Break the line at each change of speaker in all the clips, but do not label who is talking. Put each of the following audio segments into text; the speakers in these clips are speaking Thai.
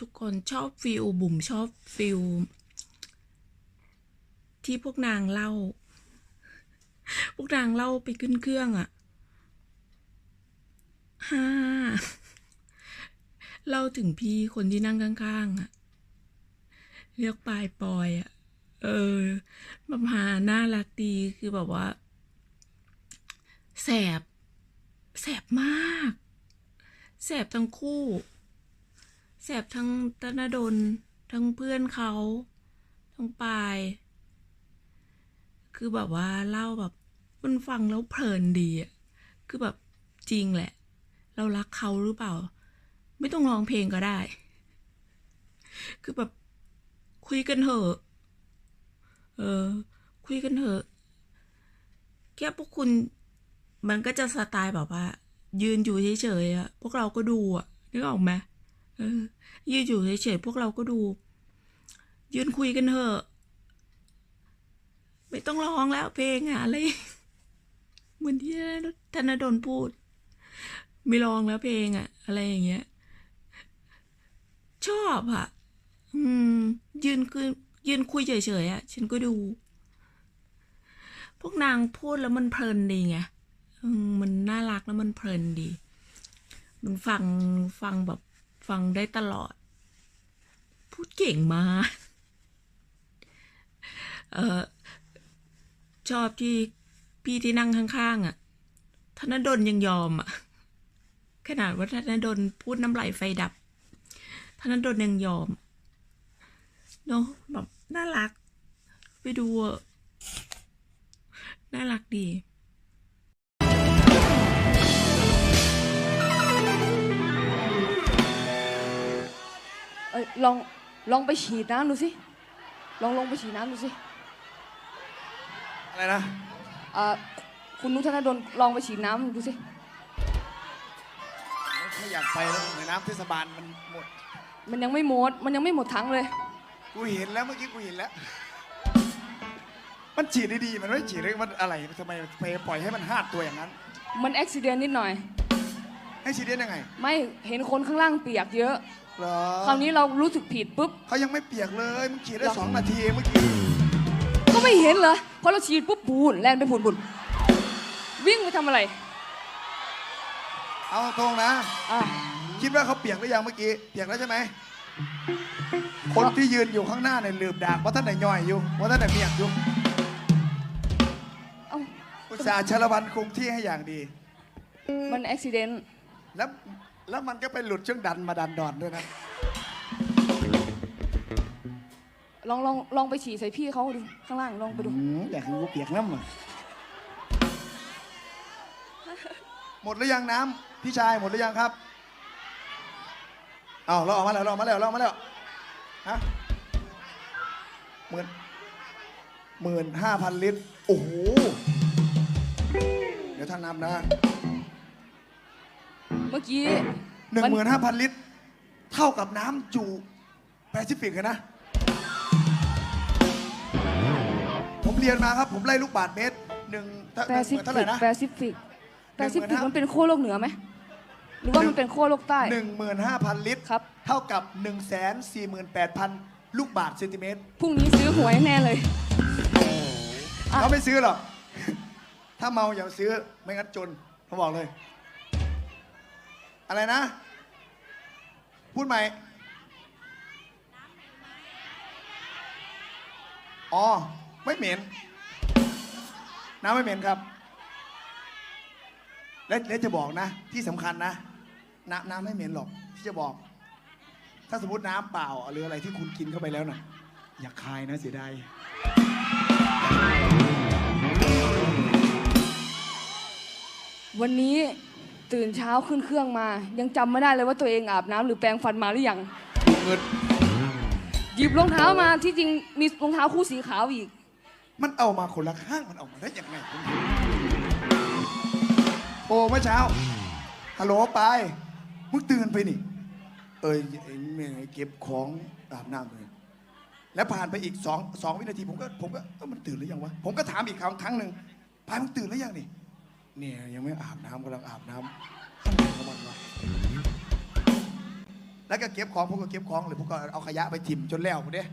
ทุกคนชอบฟิลบุ๋มชอบฟิลที่พวกนางเล่า พวกนางเล่าไปขึ้นเครื่องอะฮ่าเล่าถึงพี่คนที่นั่งข้างๆอะเรียกปลายปอยอะเออแบบหาน่ารักดีคือแบบว่า แสบ แสบมาก แสบทั้งคู่ แสบทั้งตนดล ทั้งเพื่อนเขา ทั้งปาย คือแบบว่าเล่าแบบมันฟังแล้วเพลินดีอะ คือแบบจริงแหละ เรารักเขาหรือเปล่า ไม่ต้องร้องเพลงก็ได้ คือแบบคุยกันเถอะ เออ คุยกันเถอะแค่พวกคุณมันก็จะสไตล์แบบว่า ยืนอยู่เฉยๆอะพวกเราก็ดูอะนึกออกไหม เออ ยืนอยู่เฉยๆพวกเราก็ดู ยืนคุยกันเถอะ ไม่ต้องร้องแล้วเพลงอะอะไร เหมือนที่ธนดลพูด ไม่ร้องแล้วเพลงอะอะไรอย่างเงี้ย ชอบอะอืม ยืนคุยยืนคุยเฉยๆอะฉันก็ดู พวกนางพูดแล้วมันเพลินดีไงมันน่ารักแล้วมันเพลินดี มันฟังฟังแบบ ฟังได้ตลอด พูดเก่งมากเออชอบที่พี่ที่นั่งข้างๆอะธนดลยังยอมอะ ขนาดว่าธนดลพูดน้ำลายไฟดับธนดลยังยอมเนาะแบบน่ารัก ไปดูอะน่ารักดี
อ้ยลองลองไปฉีดน้ำดูสิ ลองลงไปฉีดน้ำดูสิ
อะไรนะ
อ่าคุณนุชธนดลลองไปฉีดน้ำดูสิ
ไม่อยากไปแล้วในน้ำเทศบาลมันหมด
มันยังไม่หมด มันยังไม่หมดถังเลย
กูเห็นแล้วเมื่อกี้กูเห็นแล้ว มันฉีดดีๆมันไม่ฉีดเลยมันอะไรทำไมไปปล่อยให้มันหาดตัวอย่างนั้น
มันอุบิเหตุนิดหน่อย
ให้ฉีดได้ยังไง
ไม่เห็นคนข้างล่างเปียกเยอะ
เหรอ
คราวนี้เรารู้สึกผิดปุ๊บ
เขายังไม่เปียกเลยมึงฉีดได้
เหรอ
สองนาทีเองเมื่อกี้
ก็ไม่เห็นเหรอพอเราฉีดปุ๊บปูนแล่นไปปูนปูนวิ่งไปทำอะไร
เอาตรงนะ
อะ
คิดว่าเขาเปียกหรือยังเมื่อกี้เปียกแล้วใช่ไหมคนที่ยืนอยู่ข้างหน้าเนี่ยลืมดากว่าท่านไหนย่อยอยู่ว่าท่านไหนเมียกอยู่
เอ้า
อุตส่าห์ชาละวันคงที่ให้อย่างดี
มันอุบิเหตุ
แล้ว แล้วมันก็ไปหลุดช่วงดันมาดันดอนด้วยนะ
ลองลองลองไปฉีดใส่พี่เขาดูข้างล่างลองไปดู
อืมอยากให้กูเปียกน้ำอะหมดหรือยังน้ำพี่ชายหมดหรือยังครับเอาเราออกมาแล้วเราออกมาแล้วเราออกมาแล้วฮะหมื่นหมื่นห้าพันลิตร โอ้โห เดี๋ยวท่านนับนะ
เมื่อกี้
หนึ่ง
มัน
หมื่นห้าพันลิตร เท่ากับน้ำจูแปซิฟิกเลยนะ ผมเรียนมาครับ ผมไล่ลูกบาทเมตรหนึ่งเท่า
แปซิ
เท่าไห
ฟิ
ร่
ก
นะ
แปซิฟิกแปซิฟิก
15,000
มันเป็นขั้วโลกเหนือไหม หรือว่ามันเป็นขั้วโลกใต้
หนึ่งหมื่นห้าพันลิตร
ครับ
เท่ากับหนึ่งแสนสี่หมื่นแปดพันลูกบาทเซนติเมตร
พรุ่งนี้ซื้อหวยแน่เลย อะ
เขาไม่ซื้อหรอก ถ้าเมาอย่าซื้อ ไม่งั้นจนเขาบอกเลย อะไรนะ พูดใหม่อ๋อ ไม่เหม็น น้ำไม่เหม็นครับ และและจะบอกนะ ที่สำคัญนะ น้ำน้ำไม่เหม็นหรอก ที่จะบอก ถ้าสมมติน้ำเปล่า หรืออะไรที่คุณกินเข้าไปแล้วน่ะ อย่าคายนะเสียดาย
วันนี้ ตื่นเช้าขึ้นเครื่องมา ยังจำไม่ได้เลยว่าตัวเองอาบน้ำหรือแปรงฟันมาหรือยัง
เงิน
หยิบรองเท้ามาที่จริงมีรองเท้าคู่สีขาวอีก
มันเอามาคนละข้างมันเอามาได้ยังไงผมโอ้เมื่อเช้าฮัลโหลไปายมึงตื่นไปนี่ เอ้ยไอ้แม่งไอ้เก็บของอาบน้ำเลย แล้วผ่านไปอีกสองสองวินาทีผมก็ผมก็เอ้ามันตื่นหรือยังวะผมก็ถามอีกครั้งครั้งหนึ่งพายมึงตื่นหรือยังนี่ เนี่ยยังไม่อาบน้ำกำลังอาบน้ำอะไรของมันวะแล้วก็เก็บของผมก็เก็บของหรือผมก็เอาขยะไปถิ่มจนแล้วผมเด้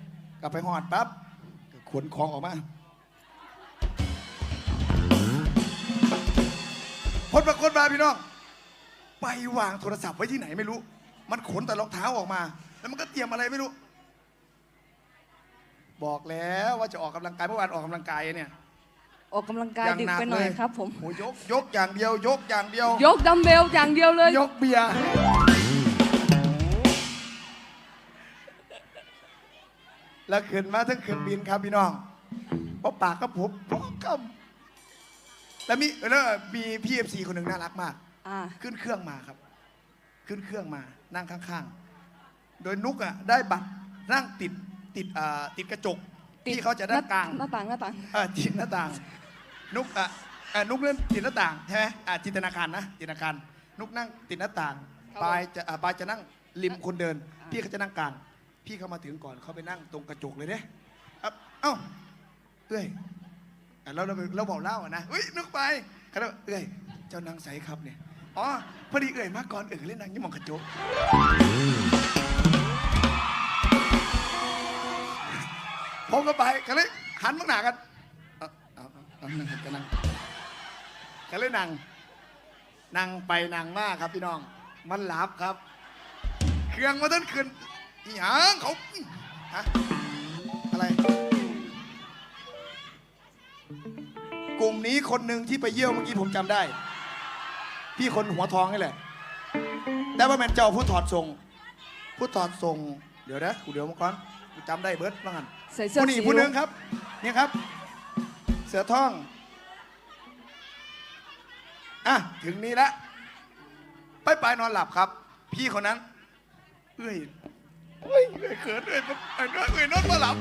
กลับไปหอดปั๊บก็ขนของออกมาคนบางคนมาพี่น้องไปวางโทรศัพท์ไว้ที่ไหนไม่รู้ มันขนแต่รองเท้าออกมา แล้วมันก็เตรียมอะไรไม่รู้ บอกแล้วว่าจะออกกำลังกายเมื่อวานออกกำลังกายเนี่ย
ออกกำลังกาย
อย่าง
ดึก
หนัก
ไปหน่อย
เลย
ครับ ผม
โอ้ยกยกอย่างเดียวยกอย่างเดียว
ยกดัมเบลอย่างเดียวเลย
ยกเบียร์แล้วขึ้นมาทั้งเครื่องบินครับพี่น้องเพราะปากก็ผมพกคำแล้วมีแล้วมีพี่เอฟซีคนหนึ่งน่ารักมาก
อ่า
ขึ้นเครื่องมาครับ ขึ้นเครื่องมานั่งข้างๆ โดยนุกอะได้บัตรนั่งติดติดอ่าติดกระจกที่เขาจะด้านกลาง
หน้าต่างหน้าต่าง
เออจิตหน้าต่าง นุกอะเอ่อนุกเล่นจิตหน้าต่างใช่ไหมอะจินตนาการนะจินตนาการ นุกนั่งติดหน้าต่าง
ครับ
ปายจะอะปายจะนั่งริมคนเดิน พี่เขาจะนั่งกลางพี่เขามาถึงก่อนเขาไปนั่งตรงกระจกเลยเด้อะเอ้าเอ้ยอะเราเราเราบอกเล่าอะนะเฮ้ยนุกไปเขาเลยเอ้ยเจ้านางใสครับเนี่ยอ๋อพอดีเอ้ยมาก่อนเอ้ยเล่นนางยี่หมองกระจก ผมก็ไปกันเลยหันมาหนากันเอา เอาเอาเอานั่งกันนั่งกันเลยนั่งนั่งไปนั่งมาครับพี่น้อง มันหลับครับ เครื่องมาต้นขึ้นอหยังเขาฮะอะไรกลุ่มนี้คนหนึ่งที่ไปเยี่ยวเมื่อกี้ผมจำได้ พี่คนหัวทองนี่แหละ แต่ว่าแมนเจ้าผู้ถอดทรงผู้ถอดทรงเดี๋ยวนะกูเดี๋ยวมาก่อนกูจำได้เบิร์ดว่างัน
ใส่เสื้อ
ผู้นี้
สี
ผู้หนึ่งครับเนี่ยครับเสือท่อง อะ ถึงนี้แล้วไปไปนอนหลับครับ พี่คนนั้น เอ้ยเอ้ยเอ้ยเขินเอ้ยเอ้ยเอ้ยเอ้ยนอนมาหลับ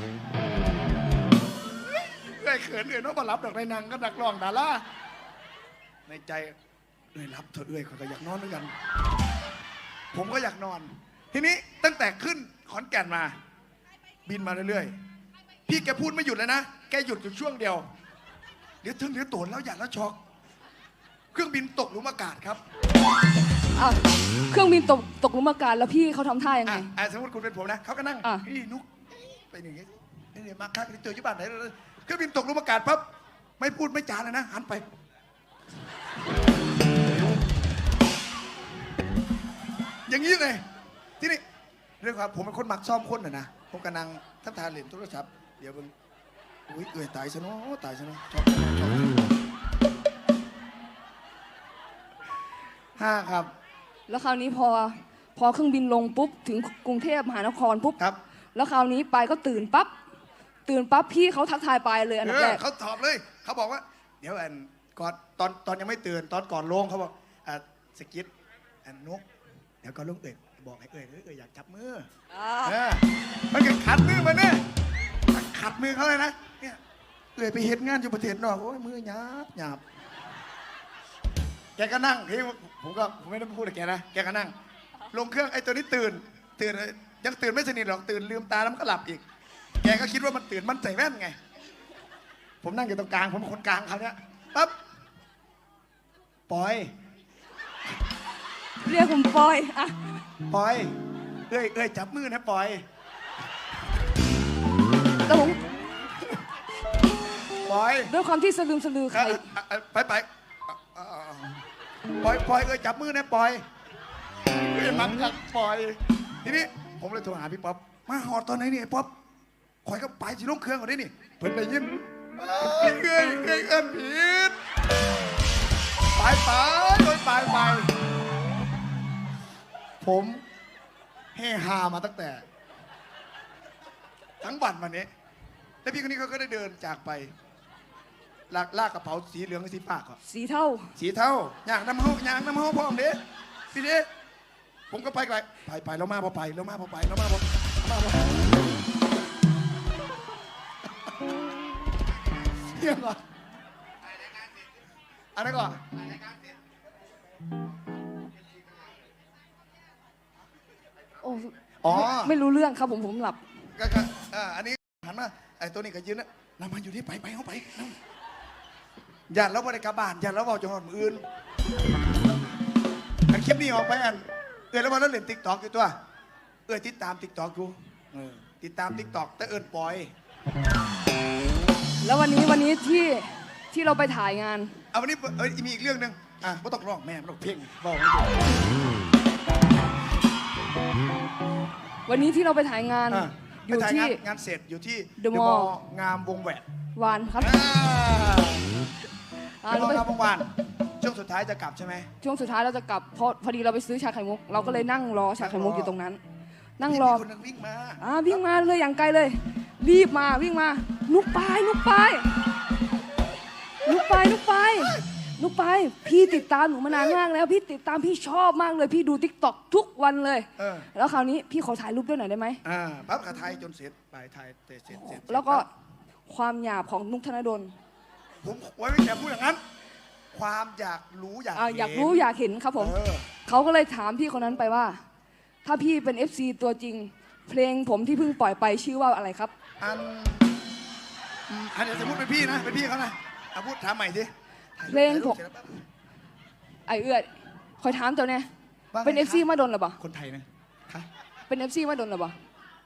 เอ้ยเอ้ยเขินเอ้ยนอนมาหลับดอกในนังก็ดักร้องดาราในใจ เอ้ยรับเถอะเอ้ยเขาก็อยากนอนด้วยกัน ผมก็อยากนอน ทีนี้ตั้งแต่ขึ้นขอนแก่นมา บินมาเรื่อยๆ พี่แกพูดไม่หยุดเลยนะ แกหยุดอยู่ช่วงเดียว เดี๋ยวถึงเดี๋ยวโตนแล้วอย่าแล้วช็อก เครื่องบินตกหลุมอากาศครับ
อะเครื่องบินตกตกหลุมอากาศแล้วพี่เขาทำท่ายังไง
อะอะสมมติคุณเป็นผมนะเขาก็นั่ง
อะ
นี่นุกไปอย่างงี้นี่นี่มาคักเจอยี่บ้านไหนเครื่องบินตกหลุมอากาศปั๊บไม่พูดไม่จาเลยนะหันไป อย่างนี้เลยที่นี่เรื่องความผมเป็นคนมักซ่อมคนน่ะนะผมกำลังทับทานเหรียญโทรศัพท์เดี๋ยวมึง อุ้ยเอื่อยตายซะเนาะตายซะเนาะชอบชอบชอบห้าครับ
แล้วคราวนี้พอพอเครื่องบินลงปุ๊บถึงกรุงเทพมหานครปุ๊บ
ครับ
แล้วคราวนี้ไปายก็ตื่นปั๊บตื่นปั๊บพี่เขาทักทายไปายเลยอันดับ
เอ
แร
อกเขาตอบเลยเขาบอกว่า เดี๋ยวอันก่อนตอนตอนยังไม่ตื่นตอนก่อนลงเขาบอกอะสกิดอันนุกเดี๋ยวก่อนลงเอ่ยบอกให้เอ่ยเอ่ยอยากจับมือ
อ่า
เออมันก็ขัดมือมันเนี่ย ขัดมือเขาเลยนะเนี่ยเอ่ยไปเห็นงานอยู่ประเทศนอกโอ้ยมือหยาบหยาบแกก็นั่งที่ผมก็ผมไม่ได้พูดกับแกนะแกก็นั่ง ลงเครื่องไอ้ตัวนี้ตื่น ตื่นยังตื่นไม่สนิทหรอกตื่นลืมตาแล้วมันก็หลับอีก แกก็คิดว่ามันตื่นมันใส่แว่นไง ผมนั่งอยู่ตรงกลาง ผมเป็นคนกลางเขาวเนี้ยปั๊บปอย
เรียกผมปอยอะ
ปอย เอ้ยเอ้ยจับมือนะปอย
แต่ผม
ปอย
ด้วยความที่สลืมสลือใคร
เอ่อเอ่อเอ่อไปไปเอ่อเอ่อเอ่อปอยปอยเอ้ยจับมือนะปอยเอ้ยมังกักปอย ทีนี้ผมเลยโทรหาพี่ป๊อปมาหอดตอนไหนเนี่ยไอ้ป๊อปคอยก็ไปสิลงเครื่องก่อนได้นี่เพิ่นไปยินเอ้ยเอ้ยเอ้ยเอ้ยผิดไปไปโดยไปไปผมเฮฮามาตั้งแต่ ทั้งวันวันนี้ แล้วพี่คนนี้เขาก็ได้เดินจากไป ลากลากกระเป๋าสีเหลืองกับสีฟ้าครับ
สีเท่า
สีเทาอย่างน้ำห้องอย่างน้ำห้องพร้อมเด้พี่เด้ผมก็ไปไกลไปไปแล้วมาพอไปแล้วมาพอไปแล้วมาพอมาพอเที่ยงก่อนอันนั้นก่อน
โอ้
อ๋อ
ไม่ไม่รู้เรื่องครับผมผมหลับ
ก็ก็ อ่าอันนี้หันมาไอ้ตัวนี้ก็ยืนนะเรามาอยู่ที่ไปไปเข้าไปนั่งอย่าเราบริกลับบ้านอย่าเราบอกจังหวัดมืออื่นอันคลิปนี้ออกไปอันเออแล้วมาแล้วเล่นติ๊กต็อกอยู่ตัว เออติดตามติ๊กตอกกูเออติดตามติ๊กตอกแต่เอิญปล่อย
แล้ววันนี้วันนี้ที่ที่เราไปถ่ายงาน
เอาวันนี้เอ้ยมีอีกเรื่องหนึ่งอะไม่ต้องร้องแม่ไม่ต้องเพ่งบอกไม่ถูก
วันนี้ที่เราไปถ่ายงาน
อะ
อ
ไป
ยู่
ถ่าย
ที่
งานงานเสร็จอยู่ที่
The
The
Mall
Mall งามวงแหวน
วานครับ
อ่า
อ่า
The
เรา
Mall
ไป
งามวงแหวนช่วงสุดท้ายจะกลับใช่ไหม
ช่วงสุดท้ายเราจะกลับเพราะพอดีเราไปซื้อชาไข่มุก เราก็เลยนั่งรอชาไข่มุกอยู่ตรงนั้น นั่งรอ
มีคนหนึงวิ่งมา
อ่าวิ่งมาเลยอย่างไกลเลย รีบมาวิ่งมานุกไปายนุกไปายนุกไปายนุกไปายนุกไปายพี่ติดตามหนูมานานมากแล้วพี่ติดตามพี่ชอบมากเลยพี่ดูทิกตอกทุกวันเลย
เออ
แล้วคราวนี้พี่ขอถ่ายรูปด้วยหน่อยได้ไหม
อ่าปั๊บกระไทยจนเสร็จไปไทยเสร็จเสร็จเสร็จ
แล้วก็
ปั๊บ
ความหยาบของนุกธนดล
ผมไว้ไม่แกพูดอย่างนั้น ความอยากรู้อยาก
อ่า
เห็น
อยากรู้อยากเห็นครับผม
เออ
เขาก็เลยถามพี่คนนั้นไปว่า ถ้าพี่เป็น FC ตัวจริง เพลงผมที่เพิ่งปล่อยไปชื่อว่าอะไรครับ
อันอืมอันเดี๋ยวสมมติเป็นพี่นะเป็นพี่เขานะเอาพูดถามใหม่สิ
เพลงผม
ถ่ายรูปสร็จแวปั๊บ
ไอเอื้อคอยถามเจ้าเนี่ย
ว่าไง
เป็น
คะ
FC มาโดนหรือเปล่า
คนไทยนะคะ
เป็น FC มาโดนหรือเปล่า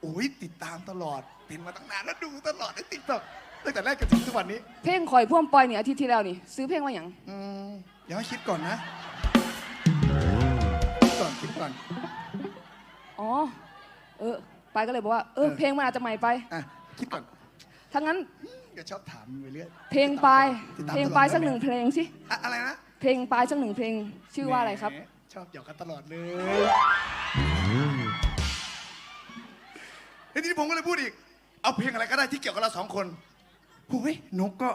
โอ้ยติดตามตลอด เป็นมาตั้งนานแล้วดูตลอดในติ๊กต็อกตั้งแต่แรกจนถึงทุกวันนี้
เพลงคอยพ่วงปล่อยเนี่ยอาทิตย์ที่แล้วนี่ ซื้อเพลงมาอย่าง
อืมเดี๋ยวให้คิดก่อนนะคิดก่อนคิดก่อน
อ๋อเออไปก็เลยบอกว่าเออ
เออ
เพลงมันอาจจะใหม่ไป
อะคิดก่อน
ถ้างั้น
ก็ชอบถามไปเรื่อย
เพลงปลาย
ติดตาม
เพลง
ตอด
ปลายสักหนึ่งเพลงสิ
อะอะไรนะ
เพลงปลายสักหนึ่งเพลงชื่อว่าอะไรครับ
แหมชอบหยอกกันตลอดเลยทีนี้ผมก็เลยพูดอีก เอาเพลงอะไรก็ได้ที่เกี่ยวกับเราสองคนโอ้ยนกก็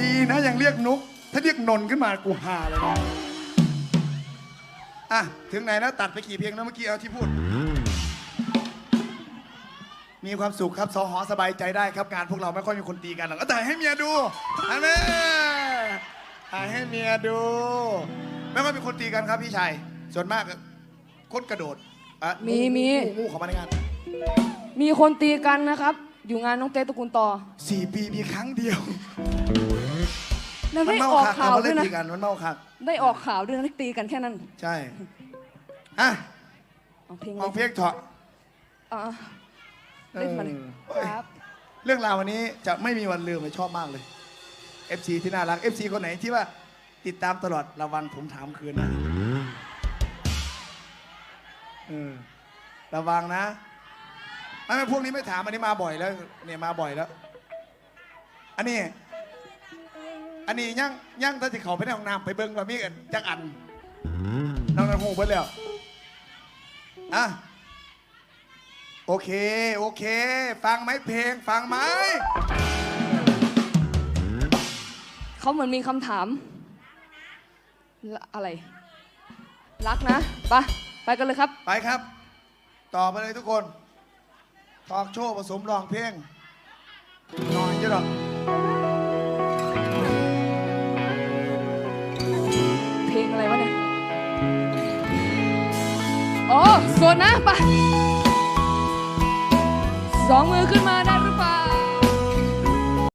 ดีนะยังเรียกนุกถ้าเรียกนนท์ขึ้นมากูฮาเลยนะอะ ถึงไหนแล้วตัดไปกี่เพลงแล้วเมื่อกี้เอาที่พูด มีความสุขครับสอหอสบายใจได้ครับงานพวกเราไม่ค่อยมีคนตีกันหรอกเอาถ่ายให้เมียดูอันนี้ถ่ายให้เมียดู ไม่ค่อยมีคนตีกันครับพี่ชายส่วนมากคนกระโดดอะ
มีมี
งูงูเข้ามาในงาน
มีคนตีกันนะครับ อยู่งานน้องเต้ตระกูลต่อ
สี่ปีมีครั้งเดียว
แล้ว
มัน
ได้
เมา
ออก
คัก
ข่าว
มัน
ด้
เล่
วย
น
นะ
ตีกันมันเมาคัก
ได้ออกข่าวด้วยนะที่ตีกันแค่นั้น
ใช่อะ
เอาเพลง
เอาเพลงเถอะ
อะ เล่นมาเลย
เออ
ครับ
เรื่องราววันนี้จะไม่มีวันลืมเลยชอบมากเลย FC ที่น่ารัก FC คนไหนที่ว่าติดตามตลอดระวังผมถามคืนนะเออระวังนะไม่ไม่พวกนี้ไม่ถามอันนี้มาบ่อยแล้วเนี่ยมาบ่อยแล้ว อันนี้ อันนี้ย่างย่างถ้าจะเขาไปในห้องน้ำไปเบิ้งว่ามีกันจักอันน้องนันหูเบิ้ลแล้วอะ โอเค โอเค ฟังไหมเพลง ฟังไหม
เขาเหมือนมีคำถามละอะไร รักนะไปไปกันเลยครับ
ไปครับ ต่อไปเลยทุกคน ทอล์กโชว์ผสมร้องเพลงนอนเยอะหรอก
เพลงอะไรวะเนี่ย อ๋อโซนนะไป สองมือขึ้นมาด้าน